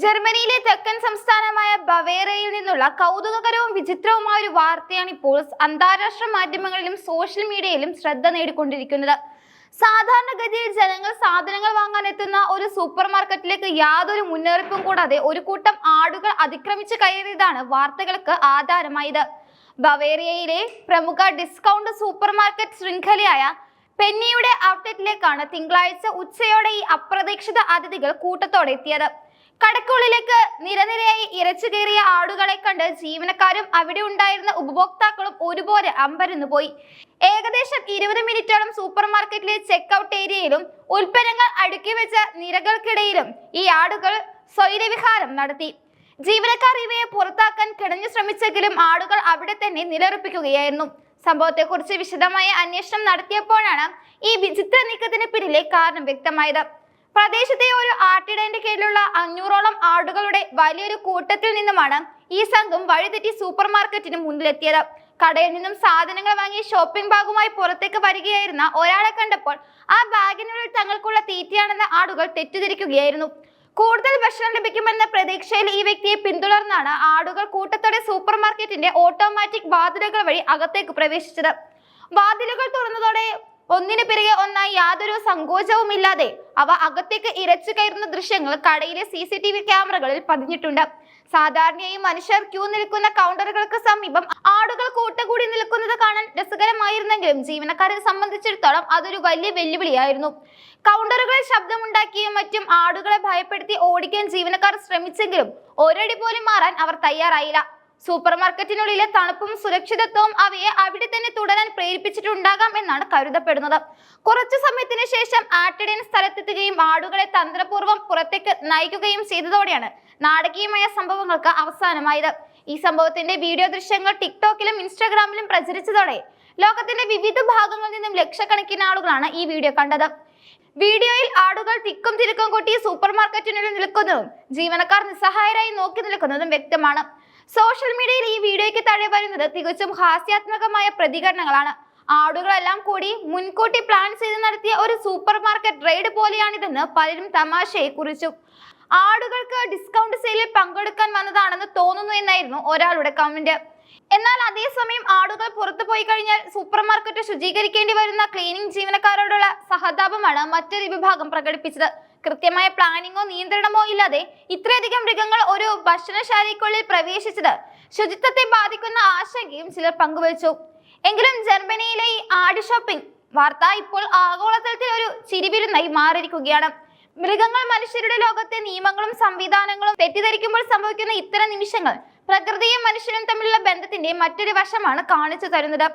ജർമ്മനിയിലെ തെക്കൻ സംസ്ഥാനമായ ബവേറയിൽ നിന്നുള്ള കൗതുകകരവും വിചിത്രവുമായ ഒരു വാർത്തയാണ് ഇപ്പോൾ അന്താരാഷ്ട്ര മാധ്യമങ്ങളിലും സോഷ്യൽ മീഡിയയിലും ശ്രദ്ധ നേടിക്കൊണ്ടിരിക്കുന്നത്. സാധാരണഗതിയിൽ ജനങ്ങൾ സാധനങ്ങൾ വാങ്ങാൻ എത്തുന്ന ഒരു സൂപ്പർ മാർക്കറ്റിലേക്ക് യാതൊരു മുന്നറിയിപ്പും കൂടാതെ ഒരു കൂട്ടം ആടുകൾ അതിക്രമിച്ച് കയറിയതാണ് വാർത്തകൾക്ക് ആധാരമായത്. ബവേറിയയിലെ പ്രമുഖ ഡിസ്കൗണ്ട് സൂപ്പർ മാർക്കറ്റ് ശൃംഖലയായ പെന്നിയുടെ ഔട്ട്ലെറ്റിലേക്കാണ് തിങ്കളാഴ്ച ഉച്ചയോടെ ഈ അപ്രതീക്ഷിത അതിഥികൾ കൂട്ടത്തോടെ എത്തിയത്. കടക്കുള്ളിലേക്ക് നിരനിരയായി ഇരച്ചു കയറിയ ആടുകളെ കണ്ട് ജീവനക്കാരും അവിടെ ഉണ്ടായിരുന്ന ഉപഭോക്താക്കളും ഒരുപോലെ അമ്പരന്നു പോയി. ഏകദേശം ഇരുപത് മിനിറ്റോളം സൂപ്പർ മാർക്കറ്റിലെ ചെക്ക്ഔട്ട് ഏരിയയിലും ഉൽപ്പന്നങ്ങൾ അടുക്കി വെച്ച നിരകൾക്കിടയിലും ഈ ആടുകൾ സ്വൈരവിഹാരം നടത്തി. ജീവനക്കാർ ഇവയെ പുറത്താക്കാൻ കിണഞ്ഞു ശ്രമിച്ചെങ്കിലും ആടുകൾ അവിടെ തന്നെ നിലയുറപ്പിക്കുകയായിരുന്നു. സംഭവത്തെക്കുറിച്ച് വിശദമായ അന്വേഷണം നടത്തിയപ്പോഴാണ് ഈ വിചിത്ര നീക്കത്തിന് പിന്നിലെ കാരണം വ്യക്തമായത്. പ്രദേശത്തെ ഒരു ആട്ടിടന്റെ കീഴിലുള്ള അഞ്ഞൂറോളം ആടുകളുടെ വലിയൊരു കൂട്ടത്തിൽ നിന്നുമാണ് ഈ സംഘം വഴിതെറ്റി സൂപ്പർ മാർക്കറ്റിന് മുന്നിലെത്തിയത്. കടയിൽ നിന്നും സാധനങ്ങൾ വാങ്ങി ഷോപ്പിംഗ് ബാഗുമായി പുറത്തേക്ക് വരികയായിരുന്ന ഒരാളെ കണ്ടപ്പോൾ ആ ബാഗിനുള്ളിൽ തങ്ങൾക്കുള്ള തീറ്റയാണെന്ന ആടുകൾ തെറ്റിദ്ധരിക്കുകയായിരുന്നു. കൂടുതൽ ഭക്ഷണം ലഭിക്കുമെന്ന പ്രതീക്ഷയിൽ ഈ വ്യക്തിയെ പിന്തുടർന്നാണ് ആടുകൾ കൂട്ടത്തോടെ സൂപ്പർ മാർക്കറ്റിന്റെ ഓട്ടോമാറ്റിക് വാതിലുകൾ വഴി അകത്തേക്ക് പ്രവേശിച്ചത്. വാതിലുകൾ തുറന്നതോടെ ഒന്നിനു പിറകെ ഒന്നായി യാതൊരു സങ്കോചവുമില്ലാതെ അവ അകത്തേക്ക് ഇരച്ചു കയറുന്ന ദൃശ്യങ്ങൾ കടയിലെ സി സി ടി വി ക്യാമറകളിൽ പതിഞ്ഞിട്ടുണ്ട്. സാധാരണയായി മനുഷ്യർ ക്യൂ നിൽക്കുന്ന കൗണ്ടറുകൾക്ക് സമീപം ആടുകൾ കൂട്ടുകൂടി നിൽക്കുന്നത് കാണാൻ രസകരമായിരുന്നെങ്കിലും ജീവനക്കാരെ സംബന്ധിച്ചിടത്തോളം അതൊരു വലിയ വെല്ലുവിളിയായിരുന്നു. കൗണ്ടറുകളിൽ ശബ്ദമുണ്ടാക്കിയും മറ്റും ആടുകളെ ഭയപ്പെടുത്തി ഓടിക്കാൻ ജീവനക്കാർ ശ്രമിച്ചെങ്കിലും ഒരടി പോലും മാറാൻ അവർ തയ്യാറായില്ല. സൂപ്പർ മാർക്കറ്റിനുള്ളിലെ തണുപ്പും സുരക്ഷിതത്വവും അവയെ അവിടെ തന്നെ തുടരാൻ പ്രേരിപ്പിച്ചിട്ടുണ്ടാകാം എന്നാണ് കരുതപ്പെടുന്നത്. കുറച്ചു സമയത്തിന് ശേഷം ആട്ടിടയൻ സ്ഥലത്തെത്തുകയും ആടുകളെ തന്ത്രപൂർവം പുറത്തേക്ക് നയിക്കുകയും ചെയ്തതോടെയാണ് നാടകീയമായ സംഭവങ്ങൾക്ക് അവസാനമായത്. ഈ സംഭവത്തിന്റെ വീഡിയോ ദൃശ്യങ്ങൾ ടിക്ടോക്കിലും ഇൻസ്റ്റാഗ്രാമിലും പ്രചരിച്ചതോടെ ലോകത്തിന്റെ വിവിധ ഭാഗങ്ങളിൽ നിന്നും ലക്ഷക്കണക്കിന് ആളുകളാണ് ഈ വീഡിയോ കണ്ടത്. വീഡിയോയിൽ ആടുകൾ തിക്കും തിരുക്കും കൂട്ടി സൂപ്പർ മാർക്കറ്റിനുള്ളിൽ നിൽക്കുന്നതും ജീവനക്കാർ നിസ്സഹായരായി നോക്കി നിൽക്കുന്നതും വ്യക്തമാണ്. സോഷ്യൽ മീഡിയയിൽ ഈ വീഡിയോയ്ക്ക് താഴെ വരുന്നത് തികച്ചും ഹാസ്യാത്മകമായ പ്രതികരണങ്ങളാണ്. ആടുകളെല്ലാം കൂടി മുൻകൂട്ടി പ്ലാൻ ചെയ്ത് നടത്തിയ ഒരു സൂപ്പർ മാർക്കറ്റ് റെയ്ഡ് പോലെയാണിതെന്ന് പലരും തമാശയെ കുറിച്ചു. ആടുകൾക്ക് ഡിസ്കൗണ്ട് സെയിലിൽ പങ്കെടുക്കാൻ വന്നതാണെന്ന് തോന്നുന്നു എന്നായിരുന്നു ഒരാളുടെ കമന്റ് എന്നാൽ അതേസമയം ആടുകൾ പുറത്തു പോയി കഴിഞ്ഞാൽ സൂപ്പർ മാർക്കറ്റ് ശുചീകരിക്കേണ്ടി വരുന്ന ക്ലീനിംഗ് ജീവനക്കാരോടുള്ള സഹതാപമാണ് മറ്റൊരു വിഭാഗം പ്രകടിപ്പിച്ചത്. കൃത്യമായ പ്ലാനിങ്ങോ നിയന്ത്രണമോ ഇല്ലാതെ ഇത്രയധികം മൃഗങ്ങൾ ഒരു ഭക്ഷണശാലയ്ക്കുള്ളിൽ പ്രവേശിച്ചത് ശുചിത്വത്തെ ബാധിക്കുന്ന ആശങ്കയും ചിലർ പങ്കുവച്ചു. എങ്കിലും ജർമ്മനിയിലെ ഈ ആട് ഷോപ്പിംഗ് വാർത്ത ഇപ്പോൾ ആഗോളതലത്തിൽ ഒരു ചിരിവിരുന്നായി മാറിയിരിക്കുകയാണ്. മൃഗങ്ങൾ മനുഷ്യരുടെ ലോകത്തെ നിയമങ്ങളും സംവിധാനങ്ങളും തെറ്റിദ്ധരിക്കുമ്പോൾ സംഭവിക്കുന്ന ഇത്തരം നിമിഷങ്ങൾ പ്രകൃതിയും മനുഷ്യനും തമ്മിലുള്ള ബന്ധത്തിന്റെ മറ്റൊരു വശമാണ് കാണിച്ചു തരുന്നത്.